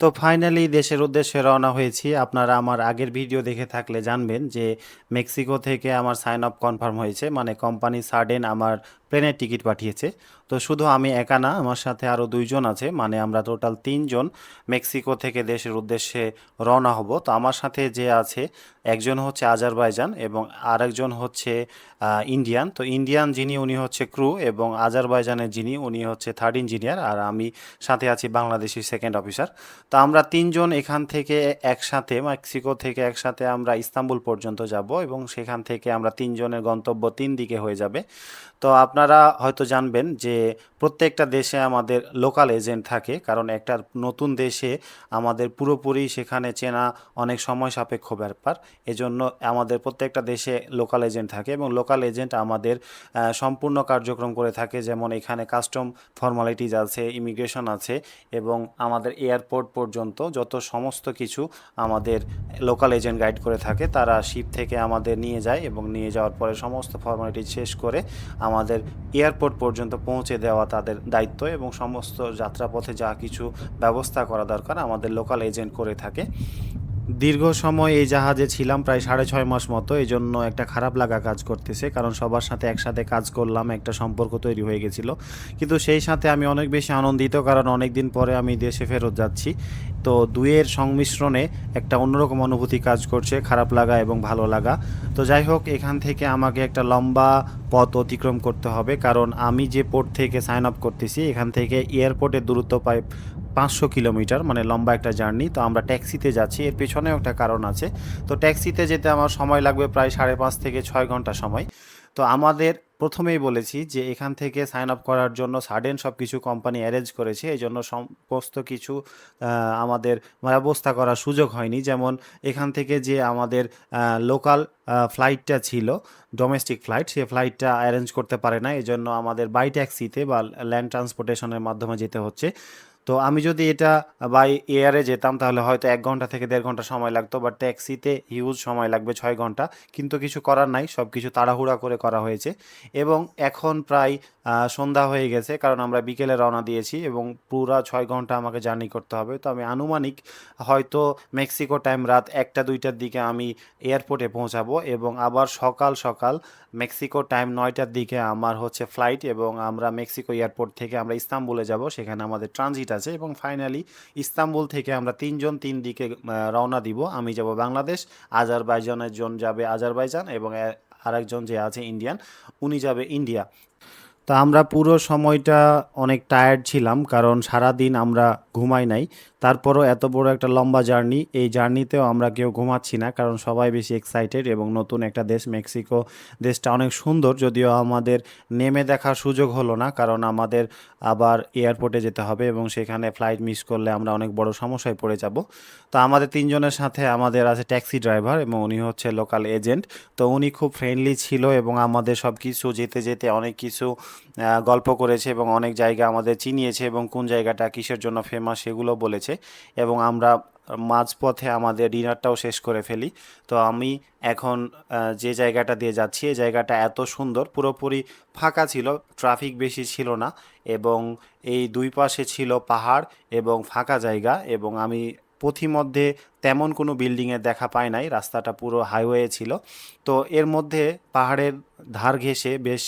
তো ফাইনালি দেশের উদ্দেশ্যে রওনা হয়েছি। আপনারা আমার আগের ভিডিও দেখে থাকলে জানবেন যে মেক্সিকো থেকে আমার সাইন আপ কনফার্ম হয়েছে। মানে কোম্পানি সার্ডেন আমার প্লেনের টিকিট পাঠিয়েছে। তো শুধু আমি একা না, আমার সাথে আরও দুইজন আছে মানে আমরা টোটাল তিনজন মেক্সিকো থেকে দেশের উদ্দেশ্যে রওনা হব। তো আমার সাথে যে আছে, একজন হচ্ছে আজারবাইজান এবং আরেকজন হচ্ছে ইন্ডিয়ান। তো ইন্ডিয়ান যিনি, উনি হচ্ছে ক্রু এবং আজারবাইজানের যিনি, উনি হচ্ছে থার্ড ইঞ্জিনিয়ার আর আমি সাথে আছি বাংলাদেশি সেকেন্ড অফিসার। তো আমরা তিনজন এখান থেকে একসাথে, মেক্সিকো থেকে একসাথে আমরা ইস্তাম্বুল পর্যন্ত যাব এবং সেখান থেকে আমরা তিনজনের গন্তব্য তিন দিকে হয়ে যাবে। তো আপনারা হয়তো জানবেন যে প্রত্যেকটা দেশে আমাদের লোকাল এজেন্ট থাকে, কারণ একটা নতুন দেশে আমাদের পুরোপুরি সেখানে চেনা অনেক সময় সাপেক্ষ ব্যাপার। এজন্য আমাদের প্রত্যেকটা দেশে লোকাল এজেন্ট থাকে এবং লোকাল এজেন্ট আমাদের সম্পূর্ণ কার্যক্রম করে থাকে। যেমন এখানে কাস্টম ফর্মালিটিজ আছে ইমিগ্রেশন আছে এবং আমাদের এয়ারপোর্ট পর্যন্ত যত সমস্ত কিছু আমাদের লোকাল এজেন্ট গাইড করে থাকে, তারা শিপ থেকে আমাদের নিয়ে যায় এবং নিয়ে যাওয়ার পরে সমস্ত ফর্মালিটি শেষ করে আমাদের এয়ারপোর্ট পর্যন্ত পৌঁছে দেওয়া তাদের দায়িত্ব এবং সমস্ত যাত্রাপথে যা কিছু ব্যবস্থা করা দরকার আমাদের লোকাল এজেন্ট করে থাকে। দীর্ঘ সময় এই জাহাজে ছিলাম প্রায় সাড়ে ছয় মাস মতো। এই জন্য একটা খারাপ লাগা কাজ করতেছে, কারণ সবার সাথে একসাথে কাজ করলাম, একটা সম্পর্ক তৈরি হয়ে গেছিল। কিন্তু সেই সাথে আমি অনেক বেশি আনন্দিত, কারণ অনেক দিন পরে আমি দেশে ফেরত যাচ্ছি। তো দুয়ের সংমিশ্রণে একটা অন্যরকম অনুভূতি কাজ করছে, খারাপ লাগা এবং ভালো লাগা। তো যাই হোক, এখান থেকে আমাকে একটা লম্বা পথ অতিক্রম করতে হবে, কারণ আমি যে পোর্ট থেকে সাইন আপ করতেছি, এখান থেকে এয়ারপোর্টের দূরত্ব প্রায় পাঁচশো কিলোমিটার মানে লম্বা একটা জার্নি। তো আমরা ট্যাক্সিতে যাচ্ছি। এর পেছনেও একটা কারণ আছে। তো ট্যাক্সিতে যেতে আমার সময় লাগবে প্রায় সাড়ে পাঁচ থেকে ছয় ঘণ্টা সময়। তো আমাদের প্রথমেই বলেছি যে এখান থেকে সাইন আপ করার জন্য সাডেন সব কিছু কোম্পানি অ্যারেঞ্জ করেছে। এই জন্য সমস্ত কিছু আমাদের ব্যবস্থা করার সুযোগ হয়নি। যেমন এখান থেকে যে আমাদের লোকাল ফ্লাইটটা ছিল ডোমেস্টিক ফ্লাইট সে ফ্লাইটটা অ্যারেঞ্জ করতে পারে না এই জন্য আমাদের বাই ট্যাক্সিতে বা ল্যান্ড ট্রান্সপোর্টেশনের মাধ্যমে যেতে হচ্ছে। তো আমি যদি এটা বাই এয়ারে যেতাম, তাহলে হয়তো এক ঘণ্টা থেকে দেড় ঘণ্টা সময় লাগতো বাট ট্যাক্সিতে হিউজ সময় লাগবে ছয় ঘণ্টা। কিন্তু কিছু করার নাই সব কিছু তাড়াহুড়া করে করা হয়েছে। এবং এখন প্রায় সন্ধ্যা হয়ে গেছে, কারণ আমরা বিকেলে রওনা দিয়েছি এবং পুরা ছয় ঘণ্টা আমাকে জার্নি করতে হবে। তো আমি আনুমানিক হয়তো মেক্সিকো টাইম রাত একটা, দুইটার দিকে আমি এয়ারপোর্টে পৌঁছাবো এবং আবার সকাল সকাল মেক্সিকো টাইম নয়টার দিকে আমার হচ্ছে ফ্লাইট এবং আমরা মেক্সিকো এয়ারপোর্ট থেকে আমরা ইস্তাম্বুলে যাব, সেখানে আমাদের ট্রানজিট আছে এবং ফাইনালি ইস্তাম্বুল থেকে আমরা তিনজন তিন দিকে রওনা দিব। আমি যাব বাংলাদেশ, আজারবাইজানের জন যাবে আজারবাইজান এবং আরেকজন যে আছে ইন্ডিয়ান, উনি যাবে ইন্ডিয়া। তো আমরা পুরো সময়টা অনেক টায়ার্ড ছিলাম, কারণ সারা দিন আমরা ঘুমাই নাই। তারপরও এত বড় একটা লম্বা জার্নি এই জার্নিতেও আমরা কেউ ঘুমাচ্ছি না, কারণ সবাই বেশি এক্সাইটেড এবং নতুন একটা দেশ, মেক্সিকো দেশটা অনেক সুন্দর, যদিও আমাদের নেমে দেখার সুযোগ হলো না, কারণ আমাদের আবার এয়ারপোর্টে যেতে হবে এবং সেখানে ফ্লাইট মিস করলে আমরা অনেক বড় সমস্যায় পড়ে যাব। তো আমাদের তিনজনের সাথে আমাদের আছে ট্যাক্সি ড্রাইভার এবং উনি হচ্ছে লোকাল এজেন্ট তো উনি খুব ফ্রেন্ডলি ছিল এবং আমাদের সব কিছু যেতে যেতে অনেক কিছু গল্প করেছে এবং অনেক জায়গা আমাদের চিনিয়েছে এবং কোন জায়গাটা কিসের জন্য ফেমাস সেগুলো বলেছে এবং আমরা মাঝপথে আমাদের ডিনারটাও শেষ করে ফেলি। তো আমি এখন যে জায়গাটা দিয়ে যাচ্ছি, এই জায়গাটা এত সুন্দর, পুরোপুরি ফাঁকা ছিল ট্রাফিক বেশি ছিল না এবং এই দুই পাশে ছিল পাহাড় এবং ফাঁকা জায়গা এবং আমি পথিমধ্যে তেমন কোনো বিল্ডিংয়ের দেখা পায় নাই, রাস্তাটা পুরো হাইওয়ে ছিল। তো এর মধ্যে পাহাড়ের ধার ঘেঁষে বেশ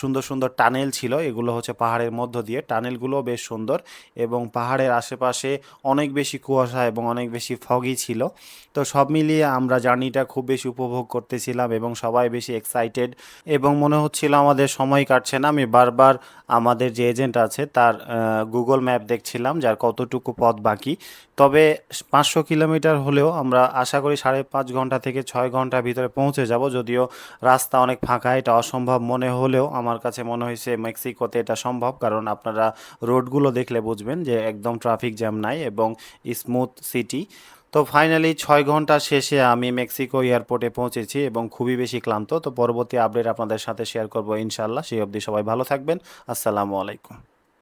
সুন্দর সুন্দর টানেল ছিল, এগুলো হচ্ছে পাহাড়ের মধ্য দিয়ে। টানেলগুলো বেশ সুন্দর এবং পাহাড়ের আশেপাশে অনেক বেশি কুয়াশা এবং অনেক বেশি ফগি ছিল। তো সব মিলিয়ে আমরা জার্নিটা খুব বেশি উপভোগ করতেছিলাম এবং সবাই বেশি এক্সাইটেড এবং মনে হচ্ছিল আমাদের সময় কাটছে না। আমি বারবার আমাদের যে এজেন্ট আছে তার গুগল ম্যাপ দেখছিলাম, যার কতটুকু পথ বাকি। তবে পাঁচশো কিলোমিটার হলেও আমরা আশা করি সাড়ে পাঁচ ঘণ্টা থেকে ছয় ঘণ্টার ভিতরে পৌঁছে যাব। যদিও রাস্তা অনেক ফাঁকা, এটা অসম্ভব মনে হলেও আমার কাছে মনে হয়েছে মেক্সিকোতে এটা সম্ভব, কারণ আপনারা রোডগুলো দেখলে বুঝবেন যে একদম ট্রাফিক জ্যাম নাই এবং স্মুথ সিটি। তো ফাইনালি ছয় ঘণ্টা শেষে আমি মেক্সিকো এয়ারপোর্টে পৌঁছেছি এবং খুবই বেশি ক্লান্ত। তো পরবর্তী আপডেট আপনাদের সাথে শেয়ার করব ইনশাল্লাহ সেই অবধি সবাই ভালো থাকবেন। আসসালামু আলাইকুম।